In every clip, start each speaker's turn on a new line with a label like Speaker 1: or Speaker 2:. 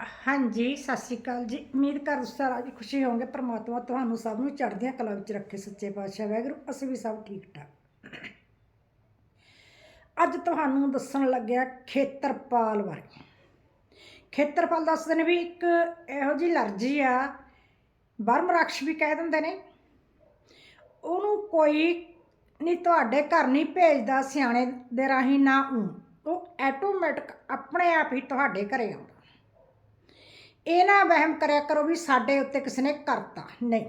Speaker 1: ਹਾਂਜੀ, ਸਤਿ ਸ਼੍ਰੀ ਅਕਾਲ ਜੀ। ਉਮੀਦ ਕਰ ਸਾਰਾ ਜੀ ਖੁਸ਼ੀ ਹੋਵੋਗੇ। ਪ੍ਰਮਾਤਮਾ ਤੁਹਾਨੂੰ ਸਭ ਨੂੰ ਚੜ੍ਹਦੀਆਂ ਕਲਾ ਵਿੱਚ ਰੱਖੇ। ਸੱਚੇ ਪਾਤਸ਼ਾਹ ਵਾਹਿਗੁਰੂ, ਅਸੀਂ ਵੀ ਸਭ ਠੀਕ ਠਾਕ। ਅੱਜ ਤੁਹਾਨੂੰ ਦੱਸਣ ਲੱਗਿਆ ਖੇਤਰਪਾਲ ਬਾਰੇ। ਖੇਤਰਪਾਲ ਦੱਸਦੇ ਨੇ ਵੀ ਇੱਕ ਇਹੋ ਜਿਹੀ ਅਲਰਜੀ ਆ, ਬਰਮ ਰਕਸ਼ ਵੀ ਕਹਿ ਦਿੰਦੇ ਨੇ। ਉਹਨੂੰ ਕੋਈ ਨਹੀਂ ਤੁਹਾਡੇ ਘਰ ਨਹੀਂ ਭੇਜਦਾ ਸਿਆਣੇ ਦੇ ਰਾਹੀਂ ਨਾ ਉਹ। ਉਹ ਆਟੋਮੈਟਿਕ ਆਪਣੇ ਆਪ ਹੀ ਤੁਹਾਡੇ ਘਰੇ ਆਉਂਦਾ। ਇਹ ਨਾ ਵਹਿਮ ਕਰਿਆ ਕਰੋ ਵੀ ਸਾਡੇ ਉੱਤੇ ਕਿਸੇ ਨੇ ਕਰਤਾ। ਨਹੀਂ।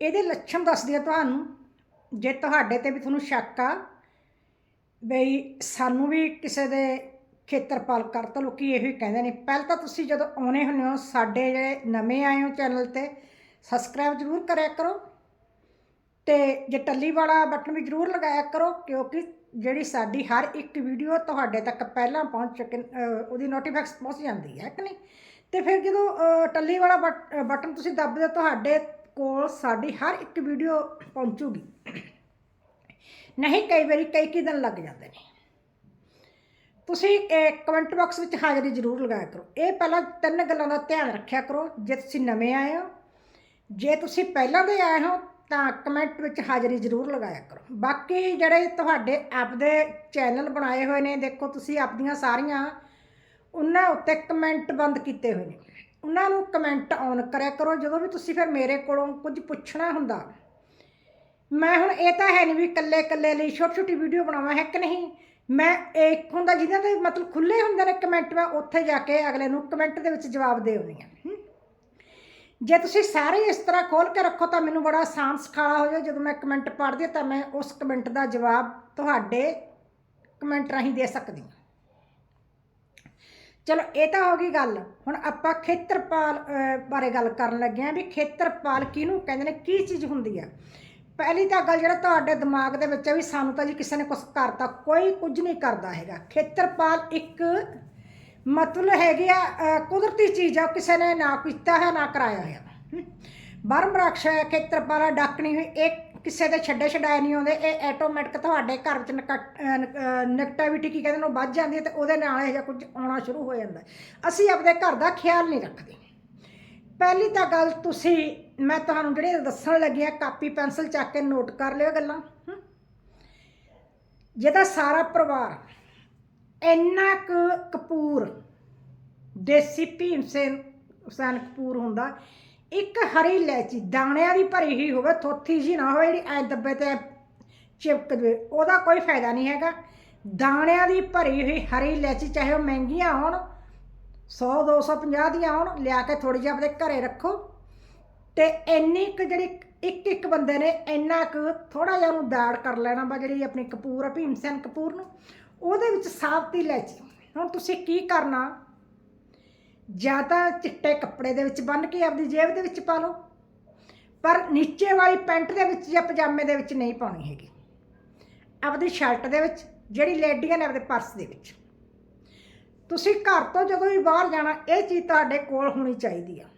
Speaker 1: ਇਹਦੇ ਲੱਛਣ ਦੱਸਦੀ ਆ ਤੁਹਾਨੂੰ, ਜੇ ਤੁਹਾਡੇ ਤੇ ਵੀ ਤੁਹਾਨੂੰ ਸ਼ੱਕ ਆ, ਬਈ ਸਾਨੂੰ ਵੀ ਕਿਸੇ ਦੇ ਖੇਤਰਪਾਲ ਕਰਤਾ ਲੋਕੀ ਇਹੋ ਹੀ ਕਹਿੰਦੇ ਨੇ। ਪਹਿਲਾਂ ਤਾਂ ਤੁਸੀਂ ਜਦੋਂ ਆਉਣੇ ਹੁੰਦੇ ਹੋ, ਸਾਡੇ ਜਿਹੜੇ ਨਵੇਂ ਆਏ ਹੋ ਚੈਨਲ ਤੇ, ਸਬਸਕ੍ਰਾਈਬ ਜ਼ਰੂਰ ਕਰਿਆ ਕਰੋ ਤੇ ਜੇ ਟੱਲੀ ਵਾਲਾ ਬਟਨ ਵੀ ਜ਼ਰੂਰ ਲਗਾਇਆ ਕਰੋ, ਕਿਉਂਕਿ ਜਿਹੜੀ ਸਾਡੀ ਹਰ ਇੱਕ ਵੀਡੀਓ ਤੁਹਾਡੇ ਤੱਕ ਪਹਿਲਾਂ ਪਹੁੰਚ ਚੁੱਕੇ ਉਹਦੀ ਨੋਟੀਫਿਕੇਸ਼ਨ ਪਹੁੰਚ ਜਾਂਦੀ ਹੈ ਕਿ ਨਹੀਂ? ਤੇ ਫਿਰ ਜਦੋਂ ਟੱਲੀ ਵਾਲਾ ਬਟ- ਬਟਨ ਤੁਸੀਂ ਦੱਬਦੇ ਹੋ, ਤੁਹਾਡੇ ਕੋਲ ਸਾਡੀ ਹਰ ਇੱਕ ਵੀਡੀਓ ਪਹੁੰਚੂਗੀ। ਨਹੀਂ, ਕਈ ਵਾਰੀ ਕਈ ਕਈ ਦਿਨ ਲੱਗ ਜਾਂਦੇ ਨੇ। ਤੁਸੀਂ ਕਮੈਂਟ ਬਾਕਸ ਵਿੱਚ ਹਾਜ਼ਰੀ ਜ਼ਰੂਰ ਲਗਾਇਆ ਕਰੋ। ਇਹ ਪਹਿਲਾਂ ਤਿੰਨ ਗੱਲਾਂ ਦਾ ਧਿਆਨ ਰੱਖਿਆ ਕਰੋ, ਜੇ ਤੁਸੀਂ ਨਵੇਂ ਆਏ ਹੋ। ਜੇ ਤੁਸੀਂ ਪਹਿਲਾਂ ਦੇ ਆਏ ਹੋ, ਤਾਂ ਕਮੈਂਟ ਵਿੱਚ ਹਾਜ਼ਰੀ ਜ਼ਰੂਰ ਲਗਾਇਆ ਕਰੋ। ਬਾਕੀ ਜਿਹੜੇ ਤੁਹਾਡੇ ਆਪਦੇ ਚੈਨਲ ਬਣਾਏ ਹੋਏ ਨੇ, ਦੇਖੋ ਤੁਸੀਂ ਆਪਦੀਆਂ ਸਾਰੀਆਂ ਉਹਨਾਂ ਉੱਤੇ ਕਮੈਂਟ ਬੰਦ ਕੀਤੇ ਹੋਏ ਨੇ। ਉਹਨਾਂ ਨੂੰ ਕਮੈਂਟ ਔਨ ਕਰਿਆ ਕਰੋ, ਜਦੋਂ ਵੀ ਤੁਸੀਂ ਫਿਰ ਮੇਰੇ ਕੋਲੋਂ ਕੁਝ ਪੁੱਛਣਾ ਹੁੰਦਾ। ਮੈਂ ਹੁਣ ਇਹ ਤਾਂ ਹੈ ਨਹੀਂ ਵੀ ਇਕੱਲੇ ਇਕੱਲੇ ਲਈ ਛੋਟੀ ਛੋਟੀ ਵੀਡੀਓ ਬਣਾਵਾਂ, ਹੈ ਕਿ ਨਹੀਂ? ਮੈਂ ਇੱਕ ਹੁੰਦਾ ਜਿਹਨਾਂ ਦੇ ਮਤਲਬ ਖੁੱਲੇ ਹੁੰਦੇ ਨੇ ਕਮੈਂਟ, ਮੈਂ ਉੱਥੇ ਜਾ ਕੇ ਅਗਲੇ ਨੂੰ ਕਮੈਂਟ ਦੇ ਵਿੱਚ ਜਵਾਬ ਦੇ ਆਉਂਦੀ ਹਾਂ। ਜੇ ਤੁਸੀਂ ਸਾਰੇ ਇਸ ਤਰ੍ਹਾਂ ਖੋਲ ਕੇ ਰੱਖੋ ਤਾਂ ਮੈਨੂੰ ਬੜਾ ਆਸਾਨ ਸਖਾਲਾ ਹੋ ਜਾਏ ਜਦੋਂ ਮੈਂ ਕਮੈਂਟ ਪੜ੍ਹਦੀ ਤਾਂ ਮੈਂ ਉਸ ਕਮੈਂਟ ਦਾ ਜਵਾਬ ਤੁਹਾਡੇ ਕਮੈਂਟ ਰਾਹੀਂ ਦੇ ਸਕਦੀ ਹਾਂ। ਚਲੋ ਇਹ ਤਾਂ ਹੋ ਗਈ ਗੱਲ। ਹੁਣ ਆਪਾਂ ਖੇਤਰਪਾਲ ਬਾਰੇ ਗੱਲ ਕਰਨ ਲੱਗੇ ਹਾਂ ਵੀ ਖੇਤਰਪਾਲ ਕਿਹਨੂੰ ਕਹਿੰਦੇ ਨੇ, ਕੀ ਚੀਜ਼ ਹੁੰਦੀ ਆ। ਪਹਿਲੀ ਤਾਂ ਗੱਲ ਜਿਹੜਾ ਤੁਹਾਡੇ ਦਿਮਾਗ ਦੇ ਵਿੱਚ ਹੈ ਵੀ ਸਾਨੂੰ ਤਾਂ ਜੀ ਕਿਸੇ ਨੇ ਕੁਝ ਕਰਤਾ, ਕੋਈ ਕੁਝ ਨਹੀਂ ਕਰਦਾ ਹੈਗਾ। ਖੇਤਰਪਾਲ ਇੱਕ ਮਤਲਬ ਹੈਗੀ ਆ ਕੁਦਰਤੀ ਚੀਜ਼ ਆ ਕਿਸੇ ਨੇ ਨਾ ਕੀਤਾ ਹੈ, ਨਾ ਕਰਾਇਆ ਹੈ। ਬਰਮ ਰਾਖਸ਼ ਹੈ, ਖੇਤਰਪਾਲ ਡਾਕਣੀ ਹੋਈ। ਇਹ ਕਿਸੇ ਦੇ ਛੱਡੇ ਛਡਾਏ ਨਹੀਂ ਆਉਂਦੇ, ਇਹ ਆਟੋਮੈਟਿਕ ਤੁਹਾਡੇ ਘਰ ਵਿੱਚ ਨੈਗੇਟਿਵਿਟੀ ਕੀ ਕਹਿੰਦੇ ਨੇ, ਉਹ ਵੱਧ ਜਾਂਦੀ ਹੈ ਤੇ ਉਹਦੇ ਨਾਲ ਇਹ ਜਿਹਾ ਕੁਝ ਆਉਣਾ ਸ਼ੁਰੂ ਹੋ ਜਾਂਦਾ ਅਸੀਂ ਆਪਣੇ ਘਰ ਦਾ ਖਿਆਲ ਨਹੀਂ ਰੱਖਦੇ। ਪਹਿਲੀ ਤਾਂ ਗੱਲ ਤੁਸੀਂ, ਮੈਂ ਤੁਹਾਨੂੰ ਜਿਹੜੇ ਦੱਸਣ ਲੱਗੀ ਆ ਕਾਪੀ, ਪੈਨਸਲ ਚੱਕ ਕੇ ਨੋਟ ਕਰ ਲਿਓ ਗੱਲਾਂ। ਜਿਹਦਾ ਸਾਰਾ ਪਰਿਵਾਰ ਇੰਨਾ ਕੁ ਕਪੂਰ, ਦੇਸੀ ਭੀਮ ਸੈਨ ਸੈਨ ਕਪੂਰ ਹੁੰਦਾ ਇੱਕ ਹਰੀ ਇਲਾਇਚੀ, ਦਾਣਿਆਂ ਦੀ ਭਰੀ ਹੀ ਹੋਵੇ, ਥੋਥੀ ਜੀ ਨਾ ਹੋਵੇ, ਜਿਹੜੀ ਐ ਦੱਬੇ ਤੇ ਚਿਪਕ ਜਵੇ, ਉਹਦਾ ਕੋਈ ਫਾਇਦਾ ਨਹੀਂ ਹੈਗਾ। ਦਾਣਿਆਂ ਦੀ ਭਰੀ ਹੋਈ ਹਰੀ ਇਲਾਇਚੀ, ਚਾਹੇ ਉਹ ਮਹਿੰਗੀਆਂ ਹੋਣ 100 250 ਦੀਆਂ ਹੋਣ, ਲਿਆ ਕੇ ਥੋੜੀ ਜਿਹੀ ਆਪਣੇ ਘਰੇ ਰੱਖੋ। ਤੇ ਇੰਨੀ ਕੁ ਜਿਹੜੀ ਇੱਕ ਇੱਕ ਬੰਦੇ ਨੇ ਇੰਨਾ ਕੁ ਥੋੜਾ ਜਿਹਾ ਉਹਨੂੰ ਦਾੜ ਕਰ ਲੈਣਾ ਵਾ, ਜਿਹੜੀ ਆਪਣੀ ਕਪੂਰ ਆ ਭੀਮਸੈਨ ਕਪੂਰ ਨੂੰ, ਉਹਦੇ ਵਿੱਚ ਸਾਬਤੀ ਇਲਾਇਚੀ। ਹੁਣ ਤੁਸੀਂ ਕੀ ਕਰਨਾ? ਜਾਂ ਤਾਂ ਚਿੱਟੇ ਕੱਪੜੇ ਦੇ ਵਿੱਚ ਬੰਨ ਕੇ ਆਪਦੀ ਜੇਬ ਦੇ ਵਿੱਚ ਪਾ ਲਓ। ਪਰ ਨੀਚੇ ਵਾਲੀ ਪੈਂਟ ਦੇ ਵਿੱਚ ਜਾਂ ਪਜਾਮੇ ਦੇ ਵਿੱਚ ਨਹੀਂ ਪਾਉਣੀ ਹੈਗੀ। ਆਪਦੀ ਸ਼ਰਟ ਦੇ ਵਿੱਚ, ਜਿਹੜੀ ਲੇਡੀਆਂ ਨੇ ਆਪਦੇ ਪਰਸ ਦੇ ਵਿੱਚ। ਤੁਸੀਂ ਘਰ ਤੋਂ ਜਦੋਂ ਵੀ ਬਾਹਰ ਜਾਣਾ, ਇਹ ਚੀਜ਼ ਤੁਹਾਡੇ ਕੋਲ ਹੋਣੀ ਚਾਹੀਦੀ ਆ।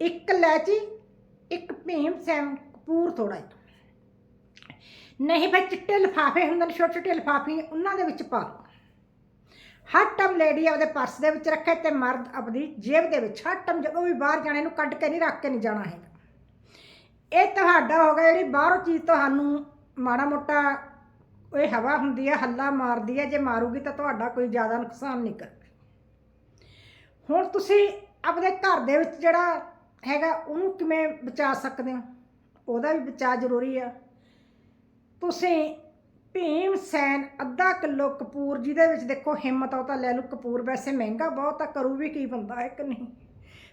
Speaker 1: ਇੱਕ ਲੈਚੀ, ਇੱਕ ਭੀਮ ਸੈਮ, ਕਪੂਰ ਥੋੜਾ ਜਿਹਾ। ਨਹੀਂ ਫਿਰ ਚਿੱਟੇ ਲਿਫਾਫੇ ਹੁੰਦੇ ਨੇ ਛੋਟੇ ਛੋਟੇ ਲਿਫਾਫੇ, ਉਹਨਾਂ ਦੇ ਵਿੱਚ ਪਾ ਲਓ। ਹਰ ਟਮ ਲੇਡੀ ਆਪਦੇ ਪਰਸ ਦੇ ਵਿੱਚ ਰੱਖੇ ਤੇ ਮਰਦ ਆਪਣੀ ਜੇਬ ਦੇ ਵਿੱਚ। ਹਰ ਟਮ ਜਦੋਂ ਵੀ ਬਾਹਰ ਜਾਣਾ, ਇਹਨੂੰ ਕੱਢ ਕੇ ਨਹੀਂ, ਰੱਖ ਕੇ ਨਹੀਂ ਜਾਣਾ ਹੈਗਾ। ਇਹ ਤੁਹਾਡਾ ਹੋ ਗਿਆ ਜਿਹੜੀ ਬਾਹਰੋਂ ਚੀਜ਼ ਤੁਹਾਨੂੰ ਮਾੜਾ ਮੋਟਾ ਇਹ ਹਵਾ ਹੁੰਦੀ ਹੈ ਹੱਲਾ ਮਾਰਦੀ ਹੈ ਜੇ ਮਾਰੂਗੀ ਤਾਂ ਤੁਹਾਡਾ ਕੋਈ ਜ਼ਿਆਦਾ ਨੁਕਸਾਨ ਨਹੀਂ ਕਰ ਹੁਣ ਤੁਸੀਂ ਆਪਣੇ ਘਰ ਦੇ ਵਿੱਚ ਜਿਹੜਾ ਹੈਗਾ, ਉਹਨੂੰ ਕਿਵੇਂ ਬਚਾ ਸਕਦੇ ਹੋ? ਉਹਦਾ ਵੀ ਬਚਾਅ ਜ਼ਰੂਰੀ ਆ। ਤੁਸੀਂ ਭੀਮ ਸੈਨ ਅੱਧਾ ਕਿਲੋ ਕਪੂਰ ਜਿਹਦੇ ਵਿੱਚ ਦੇਖੋ ਹਿੰਮਤ ਆ ਉਹ ਤਾਂ ਲੈ ਲਓ ਕਪੂਰ। ਵੈਸੇ ਮਹਿੰਗਾ ਬਹੁਤ ਆ ਕਰੂ ਵੀ ਕੀ ਬੰਦਾ ਹੈ ਕਿ ਨਹੀਂ?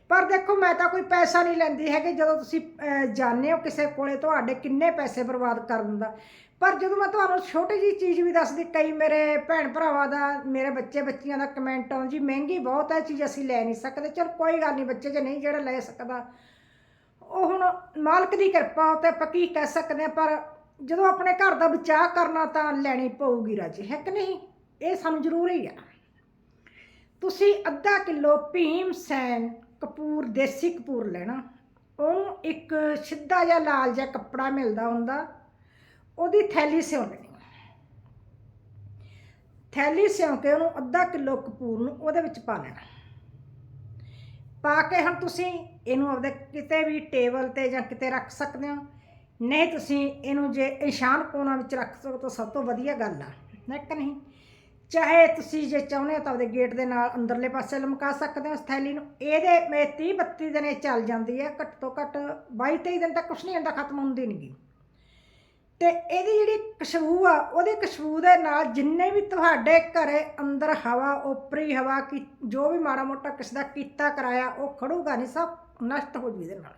Speaker 1: ਪਰ ਦੇਖੋ ਮੈਂ ਤਾਂ ਕੋਈ ਪੈਸਾ ਨਹੀਂ ਲੈਂਦੀ ਹੈਗੀ। ਜਦੋਂ ਤੁਸੀਂ ਅਹ, ਜਾਂਦੇ ਹੋ ਕਿਸੇ ਕੋਲੇ ਤੁਹਾਡੇ ਕਿੰਨੇ ਪੈਸੇ ਬਰਬਾਦ ਕਰ ਦਿੰਦਾ। ਪਰ ਜਦੋਂ ਮੈਂ ਤੁਹਾਨੂੰ ਛੋਟੀ ਜੀ ਚੀਜ਼ ਵੀ ਦੱਸਦੀ ਕਈ ਮੇਰੇ ਭੈਣ ਭਰਾਵਾਂ ਦਾ ਮੇਰੇ ਬੱਚੇ ਬੱਚੀਆਂ ਦਾ ਕਮੈਂਟ ਆਉਂ ਜੀ ਮਹਿੰਗੀ ਬਹੁਤ ਹੈ ਚੀਜ਼ ਅਸੀਂ ਲੈ ਨਹੀਂ ਸਕਦੇ। ਚਲ ਕੋਈ ਗੱਲ ਨਹੀਂ ਬੱਚੇ ਜੇ ਨਹੀਂ ਜਿਹੜਾ ਲੈ ਸਕਦਾ। ਉਹ ਹੁਣ ਮਾਲਕ ਦੀ ਕਿਰਪਾ ਉਹ ਪੱਕੀ ਕਹਿ ਸਕਦੇ ਹਾਂ ਪਰ ਜਦੋਂ ਆਪਣੇ ਘਰ ਦਾ ਬਚਾਅ ਕਰਨਾ ਤਾਂ ਲੈਣੀ ਪਊਗੀ ਰਾਜੇ, ਹੈ ਕਿ ਨਹੀਂ? ਇਹ ਸਾਨੂੰ ਜ਼ਰੂਰੀ ਆ। ਤੁਸੀਂ ਅੱਧਾ ਕਿਲੋ ਭੀਮ ਸੈਨ ਕਪੂਰ, ਦੇਸੀ ਕਪੂਰ ਲੈਣਾ। ਉਹਨੂੰ ਇੱਕ ਸਿੱਧਾ ਜਿਹਾ ਲਾਲ ਜਿਹਾ ਕੱਪੜਾ ਮਿਲਦਾ ਹੁੰਦਾ। ਉਹਦੀ ਥੈਲੀ ਸਿਉਂ ਲੈਣੀ। ਥੈਲੀ ਸਿਉਂ ਕੇ ਉਹਨੂੰ ਅੱਧਾ ਕਿਲੋ ਕਪੂਰ ਨੂੰ ਉਹਦੇ ਵਿੱਚ ਪਾ ਲੈਣਾ। ਪਾ ਕੇ ਹੁਣ ਤੁਸੀਂ ਇਹਨੂੰ ਆਪਦੇ ਕਿਤੇ ਵੀ ਟੇਬਲ ਤੇ ਜਾਂ ਕਿਤੇ ਰੱਖ ਸਕਦੇ ਹੋ। ਨਹੀਂ ਤੁਸੀਂ ਇਹਨੂੰ ਜੇ ਇਸ਼ਾਨ ਕੋਨਾ ਵਿੱਚ ਰੱਖ ਸਕੋ ਤਾਂ ਸਭ ਤੋਂ ਵਧੀਆ ਗੱਲ ਆ ਨੈਕ ਨਹੀਂ? ਚਾਹੇ ਤੁਸੀਂ ਜੇ ਚਾਹੁੰਦੇ ਹੋ ਤਾਂ ਉਹਦੇ ਗੇਟ ਦੇ ਨਾਲ ਅੰਦਰਲੇ ਪਾਸੇ ਲਮਕਾ ਸਕਦੇ ਹੋ ਇਸ ਥੈਲੀ ਨੂੰ। ਇਹਦੇ ਮੇ 30 32 ਦਿਨ ਇਹ ਚੱਲ ਜਾਂਦੀ ਹੈ ਘੱਟ ਤੋਂ ਘੱਟ 22 23 ਦਿਨ ਤੱਕ ਕੁਛ ਨਹੀਂ ਹੁੰਦਾ ਖਤਮ ਹੁੰਦੀ ਨਹੀਂ ਤੇ ਇਹਦੀ ਜਿਹੜੀ ਖੁਸ਼ਬੂ ਆ, ਉਹਦੀ ਖੁਸ਼ਬੂ ਦੇ ਨਾਲ ਜਿੰਨੇ ਵੀ ਤੁਹਾਡੇ ਘਰੇ ਅੰਦਰ ਹਵਾ ਓਪਰੀ ਹਵਾ ਕੀ, ਜੋ ਵੀ ਮਾੜਾ ਮੋਟਾ ਕਿਸੇ ਦਾ ਕੀਤਾ, ਕਰਾਇਆ, ਉਹ ਖੜੂਗਾ ਨਹੀਂ ਸਭ ਨਸ਼ਟ ਹੋ ਜੂ ਇਹਦੇ ਨਾਲ।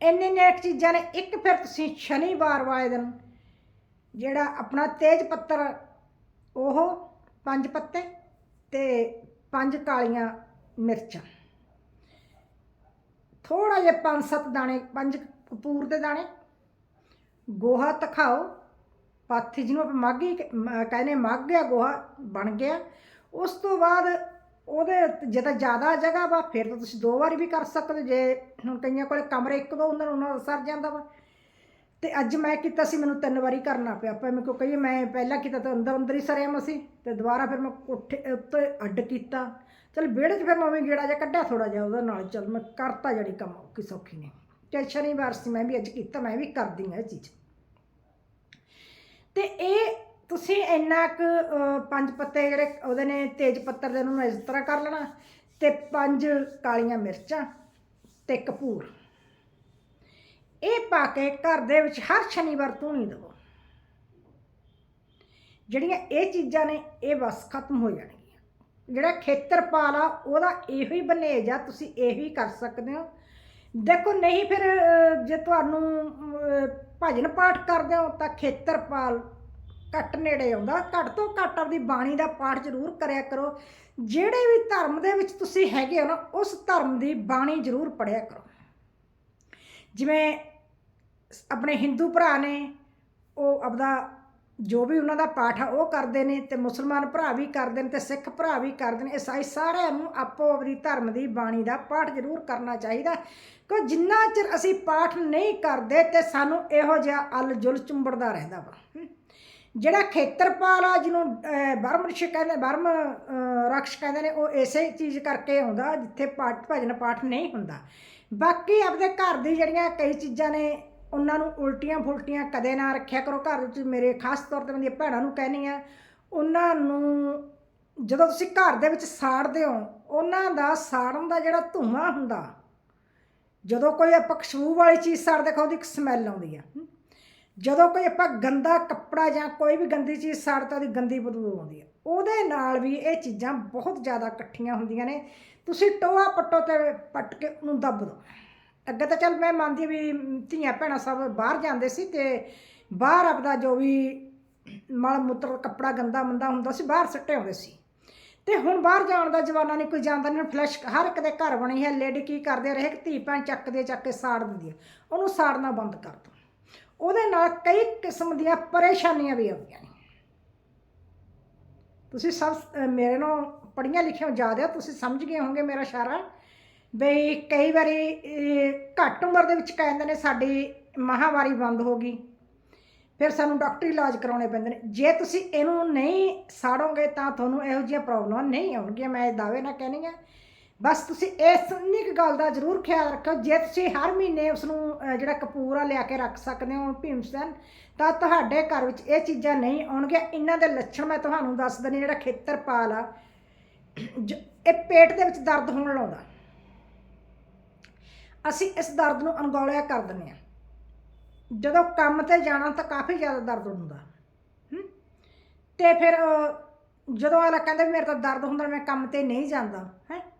Speaker 1: ਇੰਨੇ ਨੇਕ ਚੀਜ਼ਾਂ ਨੇ, ਇੱਕ ਫਿਰ ਤੁਸੀਂ ਸ਼ਨੀਵਾਰ ਵਾਲੇ ਦਿਨ ਜਿਹੜਾ ਆਪਣਾ ਤੇਜ ਪੱਤਰ, ਉਹ ਪੰਜ ਪੱਤੇ ਤੇ ਪੰਜ ਕਾਲੀਆਂ ਮਿਰਚਾਂ। ਥੋੜਾ ਜਿਹਾ ਪੰਜ ਸੱਤ ਦਾਣੇ, ਪੰਜ ਕਪੂਰ ਦੇ ਦਾਣੇ। ਗੋਹਾ ਤਖਾਓ, ਪਾਥੀ ਜਿਹਨੂੰ ਆਪਾਂ ਮਾਗੀ ਕਹਿੰਦੇ ਮੱਗ ਗਿਆ, ਗੋਹਾ ਬਣ ਗਿਆ। ਉਸ ਤੋਂ ਬਾਅਦ ਉਹਦੇ ਤੇ ਜੇ ਤਾਂ ਜ਼ਿਆਦਾ ਜਗ੍ਹਾ ਵਾ, ਫਿਰ ਤਾਂ ਤੁਸੀਂ ਦੋ ਵਾਰੀ ਵੀ ਕਰ ਸਕਦੇ ਹੋ। ਜੇ। ਹੁਣ ਕਈਆਂ ਕੋਲੇ ਕਮਰੇ ਇੱਕ ਦੋ ਹੁੰਦੇ ਨੇ, ਉਹਨਾਂ ਦਾ ਸਰ ਜਾਂਦਾ ਵਾ। ਤੇ ਅੱਜ ਮੈਂ ਕੀਤਾ ਸੀ, ਮੈਨੂੰ ਤਿੰਨ ਵਾਰੀ ਕਰਨਾ ਪਿਆ। ਪਰ ਮੈਂ ਕੋ ਕਹੀਏ, ਮੈਂ ਪਹਿਲਾਂ ਕੀਤਾ ਤਾਂ ਅੰਦਰ ਅੰਦਰ ਹੀ ਸਰਿਆ ਮੈਂ ਸੀ, ਤੇ ਦੁਬਾਰਾ ਫਿਰ ਮੈਂ ਕੋਠੇ ਉੱਤੇ ਅੱਡ ਕੀਤਾ। ਚਲ ਵਿਹੜੇ 'ਚ ਫਿਰ ਮੈਂ ਵੀ ਗੇੜਾ ਜਿਹਾ ਕੱਢਿਆ ਥੋੜਾ ਜਿਹਾ ਉਹਦੇ ਨਾਲ। ਚਲ ਮੈਂ ਕਰਤਾ ਜਿਹੜੀ ਕੰਮ, ਔਖੀ ਸੌਖੀ ਨੇ ਤੇ ਸ਼ਨੀਵਾਰ ਸੀ, ਮੈਂ ਵੀ ਅੱਜ ਕੀਤਾ, ਮੈਂ ਵੀ ਕਰਦੀ ਹਾਂ ਇਹ ਚੀਜ਼। ਤੇ ਇਹ ਤੁਸੀਂ ਇੰਨਾ ਕੁ ਅਹ, ਪੰਜ ਪੱਤੇ ਜਿਹੜੇ ਉਹਦੇ ਨੇ ਤੇਜ ਪੱਤਰ ਦੇ ਨੂੰ ਇਸ ਤਰ੍ਹਾਂ ਕਰ ਲੈਣਾ ਤੇ ਪੰਜ ਕਾਲੀਆਂ ਮਿਰਚਾਂ ਤੇ ਕਪੂਰ ਇਹ ਪਾ ਕੇ ਘਰ ਦੇ ਵਿੱਚ ਹਰ ਸ਼ਨੀਵਾਰ ਧੂਣੀ ਦੇਵੋ। ਜਿਹੜੀਆਂ ਇਹ ਚੀਜ਼ਾਂ ਨੇ ਇਹ ਬਸ ਖਤਮ ਹੋ ਜਾਣਗੀਆਂ। ਜਿਹੜਾ ਖੇਤਰਪਾਲ ਆ ਉਹਦਾ ਇਹੋ ਹੀ ਬਨੇਜ ਆ ਤੁਸੀਂ ਇਹੋ ਹੀ ਕਰ ਸਕਦੇ ਹੋ। ਦੇਖੋ ਨਹੀਂ ਫਿਰ ਅਹ, ਜੇ ਤੁਹਾਨੂੰ ਅਹ, ਭਜਨ ਪਾਠ ਕਰਦੇ ਹੋ ਤਾਂ ਖੇਤਰਪਾਲ ਘੱਟ ਨੇੜੇ ਆਉਂਦਾ, ਘੱਟ ਤੋਂ ਘੱਟ ਆਪਦੀ ਬਾਣੀ ਦਾ ਪਾਠ ਜ਼ਰੂਰ ਕਰਿਆ ਕਰੋ। ਜਿਹੜੇ ਵੀ ਧਰਮ ਦੇ ਵਿੱਚ ਤੁਸੀਂ ਹੈਗੇ ਹੋ ਨਾ, ਉਸ ਧਰਮ ਦੀ ਬਾਣੀ ਜ਼ਰੂਰ ਪੜਿਆ ਕਰੋ। ਜਿਵੇਂ ਆਪਣੇ ਹਿੰਦੂ ਭਰਾ ਨੇ, ਉਹ ਆਪਦਾ ਜੋ ਵੀ ਉਹਨਾਂ ਦਾ ਪਾਠ ਆ, ਉਹ ਕਰਦੇ ਨੇ ਤੇ ਮੁਸਲਮਾਨ ਭਰਾ ਵੀ ਕਰਦੇ ਨੇ ਤੇ ਸਿੱਖ ਭਰਾ ਵੀ ਕਰਦੇ ਨੇ ਈਸਾਈ ਸਾਰਿਆਂ ਨੂੰ ਆਪੋ ਆਪਣੀ ਧਰਮ ਦੀ ਬਾਣੀ ਦਾ ਪਾਠ ਜ਼ਰੂਰ ਕਰਨਾ ਚਾਹੀਦਾ। ਕਿ ਜਿੰਨਾ ਚਿਰ ਅਸੀਂ ਪਾਠ ਨਹੀਂ ਕਰਦੇ ਤੇ ਸਾਨੂੰ ਇਹੋ ਜਿਹਾ ਅਲ ਜੁਲ ਚੁੰਬੜਦਾ ਰਹਿੰਦਾ ਵਾ। ਜਿਹੜਾ ਖੇਤਰਪਾਲ ਆ ਜਿਹਨੂੰ ਅਹ, ਬਰਮ ਰਿਸ਼ੀ ਕਹਿੰਦੇ ਬਰਮ ਰਕਸ਼ ਕਹਿੰਦੇ ਨੇ ਉਹ ਇਸੇ ਚੀਜ਼ ਕਰਕੇ ਆਉਂਦਾ ਜਿੱਥੇ ਪਾਠ ਭਜਨ ਪਾਠ ਨਹੀਂ ਹੁੰਦਾ। ਬਾਕੀ ਆਪਦੇ ਘਰ ਦੀ ਜਿਹੜੀਆਂ ਕਈ ਚੀਜ਼ਾਂ ਨੇ ਉਹਨਾਂ ਨੂੰ ਉਲਟੀਆਂ ਫੁਲਟੀਆਂ ਕਦੇ ਨਾ ਰੱਖਿਆ ਕਰੋ। ਘਰ ਵਿੱਚ ਮੇਰੇ ਖਾਸ ਤੌਰ ਤੇ ਮੇਰੀਆਂ ਭੈਣਾਂ ਨੂੰ ਕਹਿੰਦੀ ਆ ਉਹਨਾਂ ਨੂੰ ਜਦੋਂ ਤੁਸੀਂ ਘਰ ਦੇ ਵਿੱਚ ਸਾੜਦੇ ਹੋ ਉਹਨਾਂ ਦਾ ਸਾੜਨ ਦਾ ਜਿਹੜਾ ਧੂਆਂ ਹੁੰਦਾ ਜਦੋਂ ਕੋਈ ਆਪਾਂ ਖੁਸ਼ਬੂ ਵਾਲੀ ਚੀਜ਼ ਸਾੜਦੇ ਖਾ ਉਹਦੀ ਇੱਕ ਸਮੈਲ ਆਉਂਦੀ ਆ। ਜਦੋਂ ਕੋਈ ਆਪਾਂ ਗੰਦਾ ਕੱਪੜਾ ਜਾਂ ਕੋਈ ਵੀ ਗੰਦੀ ਚੀਜ਼ ਸਾੜਤਾ ਉਹਦੀ ਗੰਦੀ ਬਦਬੂ ਆਉਂਦੀ ਹੈ। ਉਹਦੇ ਨਾਲ ਵੀ ਇਹ ਚੀਜ਼ਾਂ ਬਹੁਤ ਜ਼ਿਆਦਾ ਇਕੱਠੀਆਂ ਹੁੰਦੀਆਂ ਨੇ। ਤੁਸੀਂ ਟੋਆ ਪੱਟੋ ਤੇ ਪੱਟ ਕੇ ਉਹਨੂੰ ਦੱਬ ਦਿਓ। ਅੱਗੇ ਤਾਂ ਚੱਲ ਮੈਂ ਮੰਨਦੀ ਹਾਂ ਵੀ ਧੀਆਂ ਭੈਣਾਂ ਸਭ ਬਾਹਰ ਜਾਂਦੇ ਸੀ ਤੇ ਬਾਹਰ ਆਪਦਾ ਜੋ ਵੀ ਮਲ ਮੂਤਰ ਕੱਪੜਾ ਗੰਦਾ ਮੰਦਾ ਹੁੰਦਾ ਸੀ, ਬਾਹਰ ਸੱਟੇ ਆਉਂਦੇ ਸੀ। ਤੇ ਹੁਣ ਬਾਹਰ ਜਾਣ ਦਾ ਜਵਾਨਾ ਨਹੀਂ, ਕੋਈ ਜਾਂਦਾ ਨਹੀਂ ਫਲੈਸ਼ ਹਰ ਇੱਕ ਦੇ ਘਰ ਬਣੀ ਹੈ, ਲੇਡੀ ਕੀ ਕਰਦੇ ਰਹੇ ਧੀ ਭੈਣ ਚੱਕਦੇ, ਚੱਕ ਕੇ ਸਾੜ ਦਿੰਦੀ ਹੈ। ਉਹਨੂੰ ਸਾੜਨਾ ਬੰਦ ਕਰ ਦਿਓ। ਉਹਦੇ ਨਾਲ ਕਈ ਕਿਸਮ ਦੀਆਂ ਪਰੇਸ਼ਾਨੀਆਂ ਵੀ ਆਉਂਦੀਆਂ ਨੇ। ਤੁਸੀਂ ਸਭ ਮੇਰੇ ਨੂੰ ਪੜੀਆਂ ਲਿਖੀਆਂ ਜ਼ਿਆਦਾ ਹੋ, ਤੁਸੀਂ ਸਮਝ ਗਏ ਹੋਵੋਗੇ ਮੇਰਾ ਇਸ਼ਾਰਾ ਬਈ ਕਈ ਵਾਰੀ ਘੱਟ ਉਮਰ ਦੇ ਵਿੱਚ ਕਹਿੰਦੇ ਨੇ ਸਾਡੀ ਮਹਾਵਾਰੀ ਬੰਦ ਹੋ ਗਈ ਫਿਰ ਸਾਨੂੰ ਡਾਕਟਰੀ ਇਲਾਜ ਕਰਾਉਣੇ ਪੈਂਦੇ ਨੇ। ਜੇ ਤੁਸੀਂ ਇਹਨੂੰ ਨਹੀਂ ਸਾੜੋਗੇ ਤਾਂ ਤੁਹਾਨੂੰ ਇਹੋ ਜਿਹੀਆਂ ਪ੍ਰੋਬਲਮਾਂ ਨਹੀਂ ਆਉਣਗੀਆਂ ਮੈਂ ਇਹ ਦਾਅਵੇ ਨਾਲ ਕਹਿੰਦੀ ਹਾਂ ਬਸ ਤੁਸੀਂ ਇਸ ਉਨੀ ਕੁ ਗੱਲ ਦਾ ਜ਼ਰੂਰ ਖਿਆਲ ਰੱਖੋ ਜੇ ਤੁਸੀਂ ਹਰ ਮਹੀਨੇ ਉਸ ਨੂੰ ਜਿਹੜਾ ਕਪੂਰ ਆ ਲਿਆ ਕੇ ਰੱਖ ਸਕਦੇ ਹੋ ਭੀਮਸੈਨ, ਤਾਂ ਤੁਹਾਡੇ ਘਰ ਵਿੱਚ ਇਹ ਚੀਜ਼ਾਂ ਨਹੀਂ ਆਉਣਗੀਆਂ। ਇਹਨਾਂ ਦੇ ਲੱਛਣ ਮੈਂ ਤੁਹਾਨੂੰ ਦੱਸ ਦਿੰਦੀ ਜਿਹੜਾ ਖੇਤਰਪਾਲ ਆ, ਜ- ਇਹ ਪੇਟ ਦੇ ਵਿੱਚ ਦਰਦ ਹੋਣ ਲਾਉਂਦਾ। ਅਸੀਂ ਇਸ ਦਰਦ ਨੂੰ ਅਣਗੌਲਿਆ ਕਰ ਦਿੰਦੇ ਹਾਂ। ਜਦੋਂ ਕੰਮ ਤੇ ਜਾਣਾ ਤਾਂ ਕਾਫੀ ਜ਼ਿਆਦਾ ਦਰਦ ਹੁੰਦਾ। ਹਮ? ਤੇ ਫਿਰ ਜਦੋਂ ਅਗਲਾ ਕਹਿੰਦਾ ਮੇਰੇ ਤਾਂ ਦਰਦ ਹੁੰਦਾ, ਮੈਂ ਕੰਮ ਤੇ ਨਹੀਂ ਜਾਂਦਾ, ਹੈ?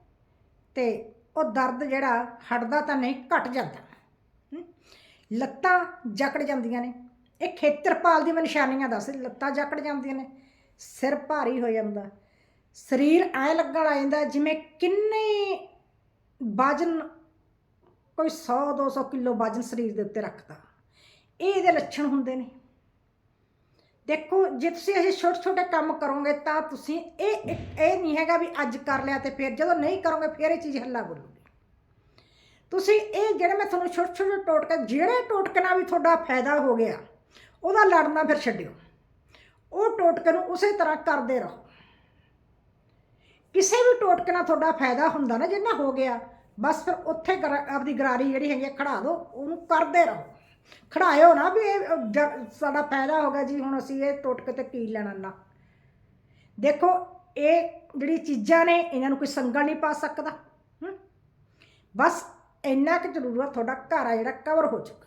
Speaker 1: ਤੇ ਉਹ ਦਰਦ ਜਿਹੜਾ ਹਟਦਾ ਤਾਂ ਨਹੀਂ, ਘਟ ਜਾਂਦਾ। ਲੱਤਾਂ ਜਕੜ ਜਾਂਦੀਆਂ ਨੇ। ਇਹ ਖੇਤਰਪਾਲ ਦੀ ਮੈਂ ਨਿਸ਼ਾਨੀਆਂ ਦੱਸ, ਲੱਤਾਂ ਜਕੜ ਜਾਂਦੀਆਂ ਨੇ। ਸਿਰ ਭਾਰੀ ਹੋ ਜਾਂਦਾ। ਸਰੀਰ ਐ ਲੱਗਣ ਲੱਗ ਜਾਂਦਾ ਜਿਵੇਂ ਕਿੰਨੇ ਵਜਨ, ਕੋਈ 100 200 ਕਿਲੋ ਵਜਨ ਸਰੀਰ ਦੇ ਉੱਤੇ ਰੱਖਦਾ। ਇਹ ਇਹਦੇ ਲੱਛਣ ਹੁੰਦੇ ਨੇ। ਦੇਖੋ, ਜੇ ਤੁਸੀਂ ਇਹ ਛੋਟੇ ਛੋਟੇ ਕੰਮ ਕਰੋਗੇ ਤਾਂ ਤੁਸੀਂ ਇਹ ਇੱਕ- ਇਹ ਨਹੀਂ ਹੈਗਾ ਵੀ ਅੱਜ ਕਰ ਲਿਆ ਤੇ ਫਿਰ ਜਦੋਂ ਨਹੀਂ ਕਰੋਗੇ, ਫਿਰ ਇਹ ਚੀਜ਼ ਹੱਲਾ ਬੋਲੂਗੀ। ਤੁਸੀਂ ਇਹ ਜਿਹੜੇ ਮੈਂ ਤੁਹਾਨੂੰ ਛੋਟੇ ਛੋਟੇ ਟੋਟਕੇ, ਜਿਹੜੇ ਟੋਟਕੇ ਨਾਲ ਵੀ ਤੁਹਾਡਾ ਫਾਇਦਾ ਹੋ ਗਿਆ, ਉਹਦਾ ਲੜਨਾ ਫਿਰ ਛੱਡਿਓ। ਉਹ ਟੋਟਕੇ ਨੂੰ ਉਸੇ ਤਰ੍ਹਾਂ ਕਰਦੇ ਰਹੋ। ਕਿਸੇ ਵੀ ਟੋਟਕੇ ਨਾਲ ਤੁਹਾਡਾ ਫਾਇਦਾ ਹੁੰਦਾ ਨਾ, ਜਿੰਨਾ ਹੋ ਗਿਆ, ਬਸ ਫਿਰ ਉੱਥੇ ਗਰਾ- ਆਪਦੀ ਗਰਾਰੀ ਜਿਹੜੀ ਹੈਗੀ ਆ ਖੜਾ ਦਿਓ, ਉਹਨੂੰ ਕਰਦੇ ਰਹੋ। ਖੜਾਇਓ ਨਾ ਵੀ ਇਹ ਜ- ਸਾਡਾ ਫਾਇਦਾ ਹੋ ਗਿਆ ਜੀ, ਹੁਣ ਅਸੀਂ ਇਹ ਟੋਟਕੇ ਤੇ ਪੀ ਲੈਣਾ ਨਾ। ਦੇਖੋ, ਇਹ ਜਿਹੜੀ ਚੀਜ਼ਾਂ ਨੇ, ਇਹਨਾਂ ਨੂੰ ਕੋਈ ਸੰਗਲ ਨਹੀਂ ਪਾ ਸਕਦਾ। ਹਮ? ਬਸ ਇੰਨਾ ਕੁ ਜ਼ਰੂਰ ਆ, ਤੁਹਾਡਾ ਘਰ ਆ ਜਿਹੜਾ ਕਵਰ ਹੋ ਚੁੱਕਾ।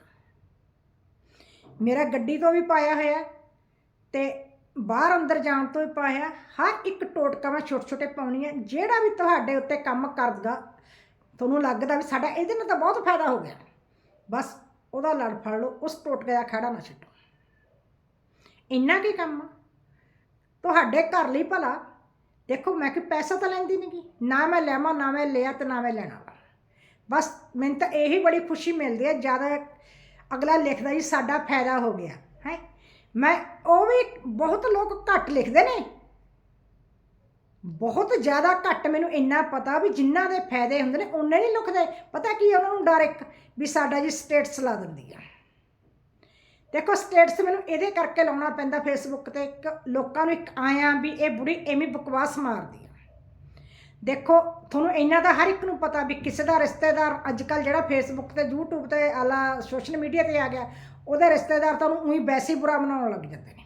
Speaker 1: ਮੇਰਾ ਗੱਡੀ ਤੋਂ ਵੀ ਪਾਇਆ ਹੋਇਆ ਤੇ ਬਾਹਰ ਅੰਦਰ ਜਾਣ ਤੋਂ ਵੀ ਪਾਇਆ ਹਰ ਇੱਕ ਟੋਟਕਾ ਮੈਂ ਛੋਟੇ ਛੋਟੇ ਪਾਉਣੀ ਆ ਜਿਹੜਾ ਵੀ ਤੁਹਾਡੇ ਉੱਤੇ ਕੰਮ ਕਰਦਾ, ਤੁਹਾਨੂੰ ਲੱਗਦਾ ਵੀ ਸਾਡਾ, ਇਹਦੇ ਨਾਲ ਤਾਂ ਬਹੁਤ ਫਾਇਦਾ ਹੋ ਗਿਆ। ਬਸ ਉਹਦਾ ਲੜ ਫੜ ਲਓ, ਉਸ ਟੋਟਕੇ ਦਾ ਖੜਾ ਨਾ ਛੱਡੋ। ਇੰਨਾ ਕੀ ਕੰਮ ਆ? ਤੁਹਾਡੇ ਘਰ ਲਈ ਭਲਾ, ਦੇਖੋ ਮੈਂ ਕਿ ਪੈਸਾ ਤਾਂ ਲੈਂਦੀ ਨਹੀਂ ਗੀ, ਨਾ ਮੈਂ ਲੈਵਾਂ, ਨਾ ਮੈਂ ਲਿਆ ਤੇ ਨਾ ਮੈਂ ਲੈਣਾ ਵਾ। ਬਸ ਮੈਨੂੰ ਤਾਂ ਇਹੀ ਬੜੀ ਖੁਸ਼ੀ ਮਿਲਦੀ ਹੈ ਜ਼ਿਆਦਾ ਅਗਲਾ ਲਿਖਦਾ ਜੀ ਸਾਡਾ ਫਾਇਦਾ ਹੋ ਗਿਆ, ਹੈ। ਮੈਂ, ਉਹ ਵੀ ਬਹੁਤ ਲੋਕ ਘੱਟ ਲਿਖਦੇ ਨੇ। ਬਹੁਤ ਜ਼ਿਆਦਾ ਘੱਟ ਮੈਨੂੰ ਇੰਨਾ ਪਤਾ ਵੀ ਜਿਨ੍ਹਾਂ ਦੇ ਫਾਇਦੇ ਹੁੰਦੇ ਨੇ, ਉਹਨੇ ਨਹੀਂ ਲੁਕਦੇ। ਪਤਾ ਕੀ ਉਹਨਾਂ ਨੂੰ ਡਰ ਇੱਕ ਵੀ ਸਾਡਾ ਜੀ ਸਟੇਟਸ ਲਾ ਦਿੰਦੀ ਆ। ਦੇਖੋ ਸਟੇਟਸ ਮੈਨੂੰ ਇਹਦੇ ਕਰਕੇ ਲਾਉਣਾ ਪੈਂਦਾ ਫੇਸਬੁੱਕ ਤੇ, ਇੱਕ ਲੋਕਾਂ ਨੂੰ ਇੱਕ ਆਇਆ ਵੀ ਇਹ ਬੁੜੀ ਐਵੇਂ ਬਕਵਾਸ ਮਾਰਦੀ ਆ। ਦੇਖੋ, ਤੁਹਾਨੂੰ ਇੰਨਾ ਦਾ ਹਰ ਇੱਕ ਨੂੰ ਪਤਾ ਵੀ ਕਿਸੇ ਦਾ ਰਿਸ਼ਤੇਦਾਰ ਅੱਜ ਕੱਲ ਜਿਹੜਾ ਫੇਸਬੁੱਕ ਤੇ, YouTube ਤੇ, ਆਲਾ ਸੋਸ਼ਲ ਮੀਡੀਆ ਤੇ ਆ ਗਿਆ, ਉਹਦੇ ਰਿਸ਼ਤੇਦਾਰ ਤੁਹਾਨੂੰ ਉਹੀ ਵੈਸੇ ਬੁਰਾ ਬਣਾਉਣ ਲੱਗ ਜਾਂਦੇ ਨੇ।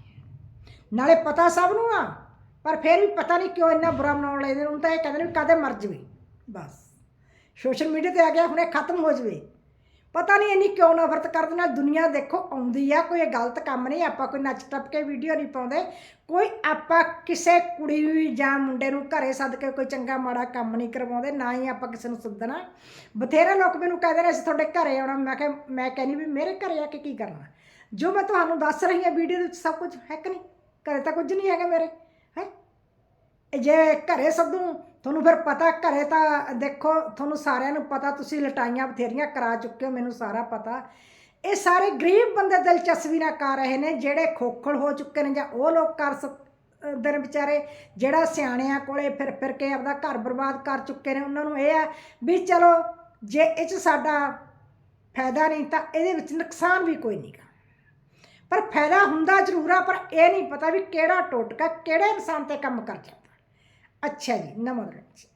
Speaker 1: ਨਾਲੇ ਪਤਾ ਸਭ ਨੂੰ ਆ ਪਰ ਫਿਰ ਵੀ ਪਤਾ ਨਹੀਂ ਕਿਉਂ ਇੰਨਾ ਬੁਰਾ ਮਨਾਉਣ ਲੱਗਦੇ ਨੇ। ਉਹਨੂੰ ਤਾਂ ਇਹ ਕਹਿੰਦੇ ਨੇ ਵੀ ਕਦੇ ਮਰ ਜਵੇ। ਬਸ। ਸੋਸ਼ਲ ਮੀਡੀਆ ਤੇ ਆ ਗਿਆ, ਹੁਣ ਇਹ ਖਤਮ ਹੋ ਜਵੇ। ਪਤਾ ਨਹੀਂ ਇੰਨੀ ਕਿਉਂ ਨਫ਼ਰਤ ਕਰਦੇ ਨਾਲ ਦੁਨੀਆ ਦੇਖੋ ਆਉਂਦੀ ਆ, ਕੋਈ ਇਹ ਗਲਤ ਕੰਮ ਨਹੀਂ, ਆਪਾਂ ਕੋਈ ਨੱਚ ਟੱਪ ਕੇ ਵੀਡੀਓ ਨਹੀਂ ਪਾਉਂਦੇ। ਕੋਈ ਆਪਾਂ ਕਿਸੇ ਕੁੜੀ ਨੂੰ ਜਾਂ ਮੁੰਡੇ ਨੂੰ ਘਰੇ ਸੱਦ ਕੇ ਕੋਈ ਚੰਗਾ ਮਾੜਾ ਕੰਮ ਨਹੀਂ ਕਰਵਾਉਂਦੇ, ਨਾ ਹੀ ਆਪਾਂ ਕਿਸੇ ਨੂੰ ਸੱਦਣਾ। ਬਥੇਰੇ ਲੋਕ ਮੈਨੂੰ ਕਹਿੰਦੇ ਨੇ, ਅਸੀਂ ਤੁਹਾਡੇ ਘਰੇ ਆਉਣਾ। ਮੈਂ ਕਿਹਾ, ਮੈਂ ਕਹਿੰਦੀ ਵੀ ਮੇਰੇ ਘਰੇ ਆ ਕੇ ਕੀ ਕਰਨਾ? ਜੋ ਮੈਂ ਤੁਹਾਨੂੰ ਦੱਸ ਰਹੀ ਹਾਂ ਵੀਡੀਓ ਦੇ ਵਿੱਚ ਸਭ ਕੁਝ ਹੈ ਕਿ ਨਹੀਂ? ਘਰੇ ਤਾਂ ਕੁਝ ਨਹੀਂ ਹੈਗਾ ਮੇਰੇ। ਜੇ ਘਰੇ ਸੱਦੂ, ਤੁਹਾਨੂੰ ਫਿਰ ਪਤਾ ਘਰੇ ਤਾਂ ਦੇਖੋ, ਤੁਹਾਨੂੰ ਸਾਰਿਆਂ ਨੂੰ ਪਤਾ, ਤੁਸੀਂ ਲਟਾਈਆਂ ਬਥੇਰੀਆਂ ਕਰਾ ਚੁੱਕੇ ਹੋ, ਮੈਨੂੰ ਸਾਰਾ ਪਤਾ। ਇਹ ਸਾਰੇ ਗਰੀਬ ਬੰਦੇ ਦਿਲਚਸਪੀ ਨਾਲ ਕਰ ਰਹੇ ਨੇ, ਜਿਹੜੇ ਖੋਖਲ ਹੋ ਚੁੱਕੇ ਨੇ ਜਾਂ ਉਹ ਲੋਕ ਕਰ ਸਕਦੇ ਨੇ ਵਿਚਾਰੇ, ਜਿਹੜਾ ਸਿਆਣਿਆਂ ਕੋਲੇ ਫਿਰ ਫਿਰ ਕੇ ਆਪਦਾ ਘਰ ਬਰਬਾਦ ਕਰ ਚੁੱਕੇ ਨੇ, ਉਹਨਾਂ ਨੂੰ ਇਹ ਆ ਵੀ ਚਲੋ, ਜੇ ਇਹ ਚ ਸਾਡਾ ਫਾਇਦਾ ਨਹੀਂ ਤਾਂ ਇਹਦੇ ਵਿੱਚ ਨੁਕਸਾਨ ਵੀ ਕੋਈ ਨਹੀਂਗਾ ਪਰ ਫਾਇਦਾ ਹੁੰਦਾ ਜ਼ਰੂਰ ਆ, ਪਰ ਇਹ ਨਹੀਂ ਪਤਾ ਵੀ ਕਿਹੜਾ ਟੋਟਕਾ, ਕਿਹੜੇ ਇਨਸਾਨ ਤੇ ਕੰਮ ਕਰ ਜਾਂਦਾ ਅੱਛਾ ਜੀ ਨਮੋਦਰ ਜੀ